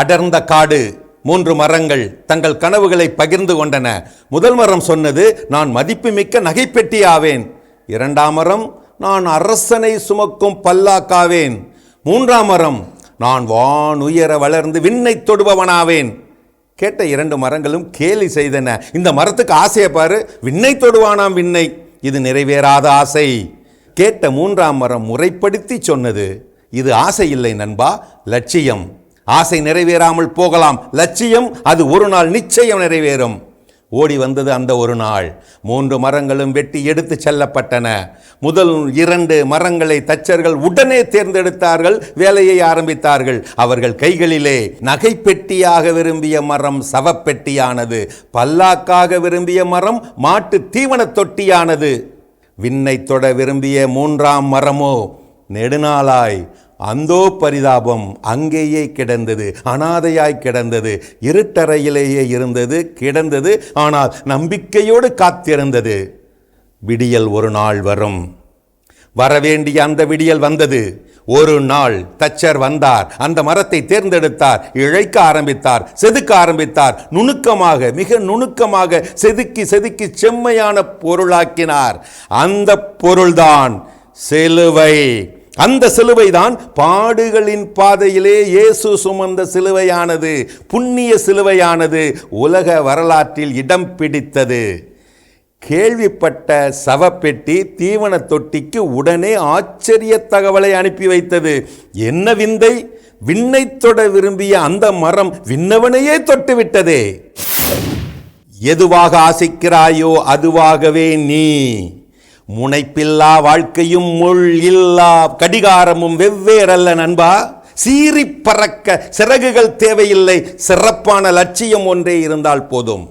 அடர்ந்த காடு மூன்று மரங்கள் தங்கள் கனவுகளை பகிர்ந்து கொண்டன. முதல் மரம் சொன்னது நான் மதிப்புமிக்க நகைப்பெட்டி ஆவேன் இரண்டாம் மரம் நான் அரசனை சுமக்கும் பல்லாக்காவேன். மூன்றாம் மரம் நான் வான் உயர வளர்ந்து விண்ணை தொடுபவனாவேன். கேட்ட இரண்டு மரங்களும் கேலி செய்தன. இந்த மரத்துக்கு ஆசையை பாரு விண்ணை தொடுவானாம் விண்ணை. இது நிறைவேறாத ஆசை. கேட்ட மூன்றாம் மரம் முறைப்படுத்தி சொன்னது இது ஆசை இல்லை நண்பா லட்சியம். ஆசை நிறைவேறாமல் போகலாம். லட்சியம் அது ஒரு நாள் நிச்சயம் நிறைவேறும். ஓடி வந்தது அந்த ஒரு நாள். மூன்று மரங்களும் வெட்டி எடுத்து செல்லப்பட்டன. முதல் இரண்டு மரங்களை தச்சர்கள் உடனே தேர்ந்தெடுத்தார்கள் வேலையை ஆரம்பித்தார்கள். அவர்கள் கைகளிலே நகைப்பெட்டியாக விரும்பிய மரம் சவப்பெட்டியானது பல்லாக்காக விரும்பிய மரம் மாட்டு தீவனத் தொட்டியானது. விண்ணை தொட விரும்பிய மூன்றாம் மரமோ நெடுநாளாய் அந்தோ பரிதாபம் அங்கேயே கிடந்தது அனாதையாய் கிடந்தது இருட்டறையிலேயே இருந்தது கிடந்தது ஆனால் நம்பிக்கையோடு காத்திருந்தது. விடியல் ஒரு நாள் வரும். வரவேண்டிய அந்த விடியல் வந்தது. ஒரு நாள் தச்சர் வந்தார் அந்த மரத்தை தேர்ந்தெடுத்தார் இழைக்க ஆரம்பித்தார் செதுக்க ஆரம்பித்தார் நுணுக்கமாக மிக நுணுக்கமாக செதுக்கி செதுக்கி செம்மையான பொருளாக்கினார். அந்த பொருள்தான் சிலுவை. அந்த சிலுவை தான் பாடுகளின் பாதையிலே இயேசு சுமந்த சிலுவையானது புண்ணிய சிலுவையானது உலக வரலாற்றில் இடம் பிடித்தது. கேள்விப்பட்ட சவப்பெட்டி தீவன தொட்டிக்கு உடனே ஆச்சரிய தகவலை அனுப்பி வைத்தது. என்ன விந்தை? விண்ணை தொட விரும்பிய அந்த மரம் விண்ணவனையே தொட்டுவிட்டதே. எதுவாக ஆசைக்கிறாயோ அதுவாகவே நீ. முனைப்பில்லா வாழ்க்கையும் முள் இல்லா கடிகாரமும் வெவ்வேறல்ல நண்பா. சீறி பறக்க சிறகுகள் தேவையில்லை சிறப்பான லட்சியம் ஒன்றே இருந்தால் போதும்.